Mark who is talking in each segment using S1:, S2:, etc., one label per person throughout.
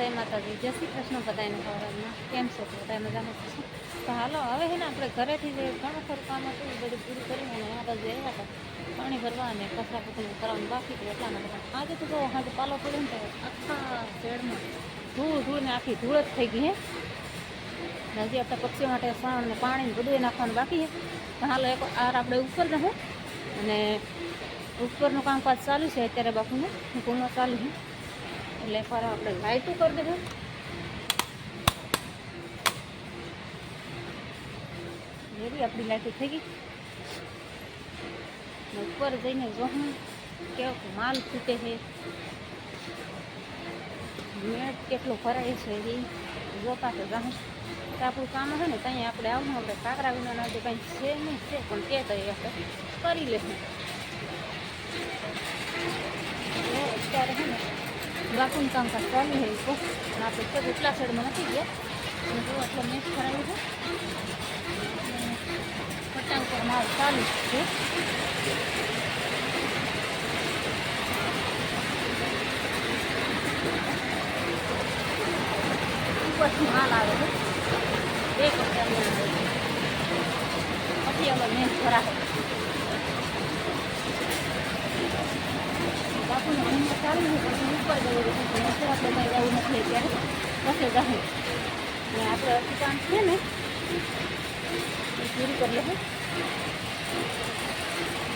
S1: જય માતાજી. જય શ્રી કૃષ્ણ બધાને ખવડાવમાં કેમ છો તો બધા મજામાં છો? તો હાલો, હવે છે ને આપણે ઘરેથી જે ઘણું ખરું કામ હતું એ બધું પૂરું કરીને અને આ બાજુ આવ્યા હતા. પાણી ભરવા અને કચરા કચરું કરવાનું બાકી હતું એટલા માટે આજે તો જો આજે પાલો પડ્યો ને તો આખા શેડમાં ધૂળ ધૂળ ને આખી ધૂળ જ થઈ ગઈ હે. હજી આપણે પક્ષીઓ માટે સાણ ને પાણી બધું નાખવાનું બાકી છે પણ હાલો એક આર આપણે ઉપર જવું અને ઉપરનું કામકાજ ચાલુ છે અત્યારે બાપુનું. પૂર્ણ ચાલુ છે એટલે એકવાર આપણે લાઇટું કરી દેવું એવી આપણી લાઇટું થઈ ગઈ ને ઉપર જઈને જોઉં કેવો માલ ખૂટે છે મેળ કેટલો ભરાય છે એ જોતા તો જાઉં તો આપણું કામ છે ને ત્યાં આપણે આવું આપણે કાકરા વિના તો કંઈ છે નહીં છે પણ તે તો એ આપણે કરી લેશું એટલે અત્યારે છે ને બાકુનું કામકાજ ચાલુ છે તો. અને આપણે તો એટલા સાઈડમાં નથી ગયા. અને જો એટલે મેચ કરાવ્યું છે. અને પટ્ટા ઉપર માલ ચાલુ છે. ઉપરથી માલ આવે છે. બે કપડા પછી અમે મેચ કરાવે બાપુને મહિને ચાલુ પછી ઉપર જવું નથી અત્યારે ને આપણે અતિકાંત છે ને એ કરી લેવું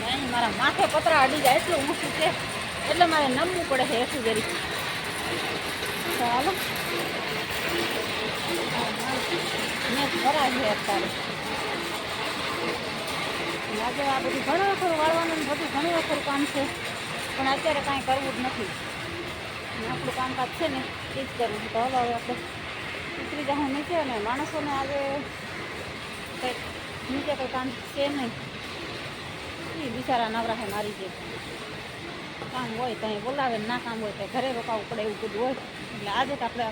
S1: નહીં મારા માથે પતરા અડી જાય એટલું ઊંચું છે એટલે મારે નમવું પડે છે એટલું જરી ચાલો મેં ભરા છે અત્યારે આજે આ બધું ઘણું વખરું વાળવાનું બધું ઘણું વખરું કામ છે. પણ અત્યારે કાંઈ કરવું જ નથી. અને આપણું કામકાજ છે ને, એ જ કરવું તો હવે હવે આપણે ઉતરી જાઉં નીચે અને માણસોને આજે કંઈક નીચે કંઈ કામ છે નહીં. એ બિચારા નવરા છે મારી જે કામ હોય ત્યાં બોલાવે ના કામ હોય તો ઘરે રોકાવું પડે એવું બધું હોય. એટલે આજે તો આપણે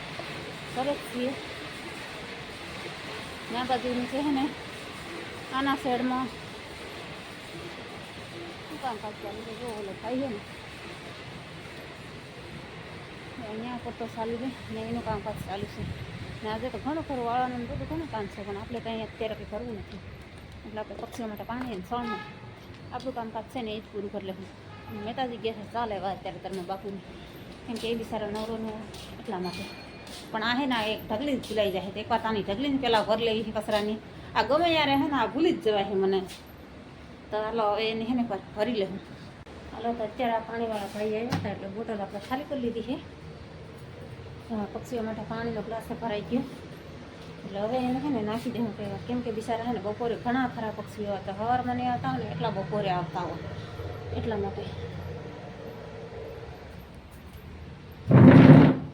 S1: કરે છીએ. ત્યાં બાજુનું છે ને, આના સાઈડમાં ચાલુ છે જો ઓલો થાય છે ને. અહીંયા ઉપર તો ચાલુ છે ને એનું કામકાજ ચાલુ છે. ને આજે તો ઘણું ખરું, વાળવાનું બધું ઘણું કામ છે, પણ આપણે કંઈ અત્યારે કંઈ કરવું નથી. એટલે આપણે પક્ષીઓ માટે પાણી અને સળનું આપણું કામકાજ છે ને એ જ પૂરું કરી લેવું. મહેતાજી ગયા છે, ચાલે એવા અત્યારે તમે બાપુને. કેમ કે એ બિચારા નવરોને એટલા માટે. પણ આ હે ને એક ઢગલી જ જાય છે. એકવાર તાની ઢગલીને પહેલાં ભર લેવી છે કચરાની. આ ગમે યારે હે ને આ ભૂલી જ જવાય છે મને. તો હાલો એને હે ને ભરી લેવું હાલો, તો અત્યારે આ પાણીવાળા ભાઈ આવ્યા હતા, એટલે બોટલ આપણે ખાલી કરી લીધી છે. પક્ષીઓ માટે પાણીનો ગ્લાસ ભરાઈ ગયો. એટલે હવે એને છે ને નાખી દેવું કે કેમ કે બિચારા છે ને બપોરે ઘણા ખરા પક્ષીઓ હતા. હવાર મને આવતા હોય ને એટલા બપોરે આવતા હોય. એટલા માટે.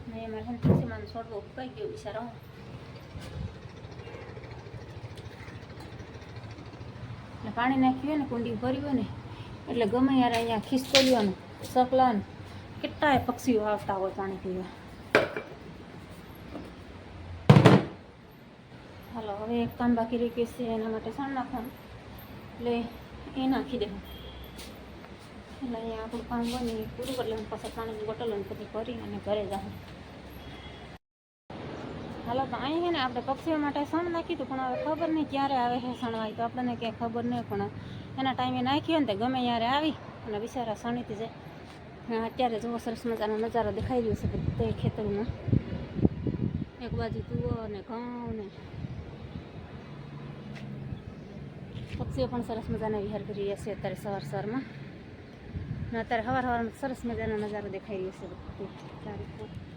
S1: મેં ને પક્ષીમાં છોડવો ઉપાઈ ગયો બિચારા. એટલે પાણી નાખ્યું હોય ને કુંડી ભરી ને, એટલે ગમે યાર અહીંયા ખિસકોલીઓનું, સકલાનું, કેટલાય પક્ષીઓ આવતા હોય પાણી પીવા. હાલો, હવે એક કામ બાકી રહી છે, એના માટે સાણ નાખવાનું. એટલે એ નાખી દેવું. એટલે અહીંયા આપણું કામ બની, પૂરું કરી લેવાનું, પછી પાણીની બોટલ અને પછી ભરી અને ઘરે જવું. હાલો, તો અહીં છે ને આપણે પક્ષીઓ માટે સણ નાખ્યું હતું પણ હવે ખબર નહીં ક્યારે આવે છે સણવાય તો આપણને ક્યાંય ખબર નહીં, પણ એના ટાઈમે નાખ્યું ને તો ગમે ત્યારે આવી, અને બિચારા સણીથી જાય અત્યારે જુઓ, સરસ મજાનો નજારો દેખાઈ રહ્યો છે બધે ખેતરમાં. એક બાજુ તુવો ને ઘઉં ને પક્ષીઓ પણ સરસ મજાના વિહાર કરી રહ્યા છે અત્યારે સવાર સવારમાં. અને અત્યારે સવાર સવારમાં સરસ મજાનો નજારો દેખાઈ રહ્યો છે બધે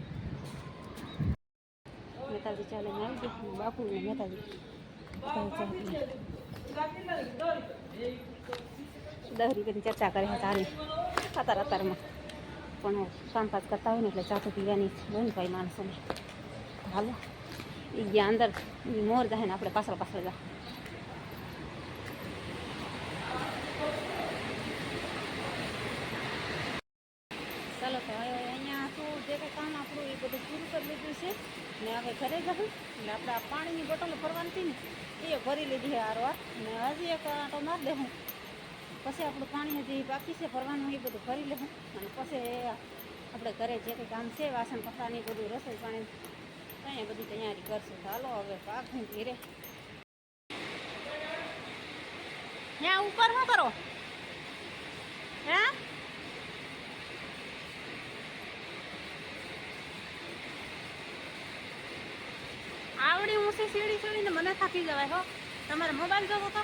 S1: કોર. મહેતાજી ચાલે આવી બાપુ પીએ. દહરી બધી ચર્ચા કરે છે તારી. અત્યારે અતારમાં પણ કામકાજ કરતા હોય ને એટલે ચા તો પીવાની ને ભાઈ માણસોને. હાલો. એ ગયા અંદર. મોર જાય ને આપણે પાછળ પાછળ જા. ચાલો તો હવે અહીંયા શું જે કંઈ કામ આપણું એ બધું પૂરું કરી લીધું છે. ને હવે ઘરે જવું એટલે આપણે આ પાણીની બોટલો ભરવાની હતી ને એ ભરી લીધી છે આરવાર ને હજી એક આંટો મારી દેવું પછી આપણું પાણી હજી બાકી છે ભરવાનું, એ બધું ભરી લેવું અને પછી આપણે ઘરે જે કંઈ કામ છે, વાસણ કપડાની બધું રસોઈ પાણી અહીંયા બધી તૈયારી કરશું. ચાલો હવે પાકું ધીરે ત્યાં ઉપર શું કરો? હે? આવડી ઊંચી સીડી સીડીને મને થાકી જવાય હો. તમારે મોબાઈલ જોવો તો.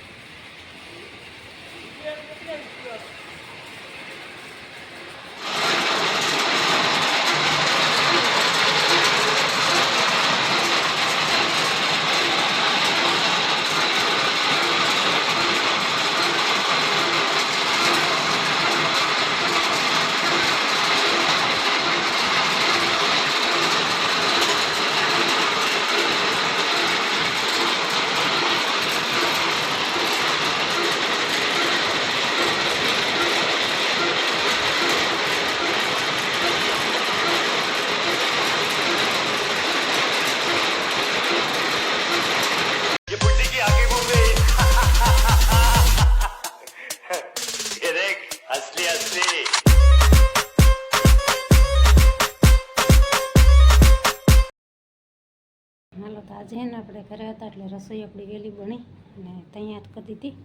S1: હાલો તો આજે ને આપણે ઘરે હતા એટલે રસોઈ આપણી વહેલી બની અને તૈયાર કરી દીધી.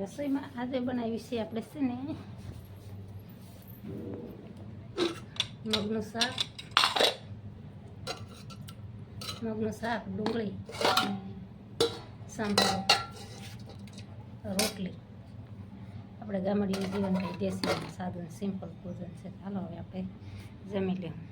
S1: રસોઈમાં આજે બનાવી છે આપણે છે ને મગનું શાક. મગનું શાક, ડુંગળી અને રોટલી. આપણે ગામડીનું જીવન કંઈ દેશી સાદું સિમ્પલ ભોજન છે. ચાલો હવે આપણે જમી લેવું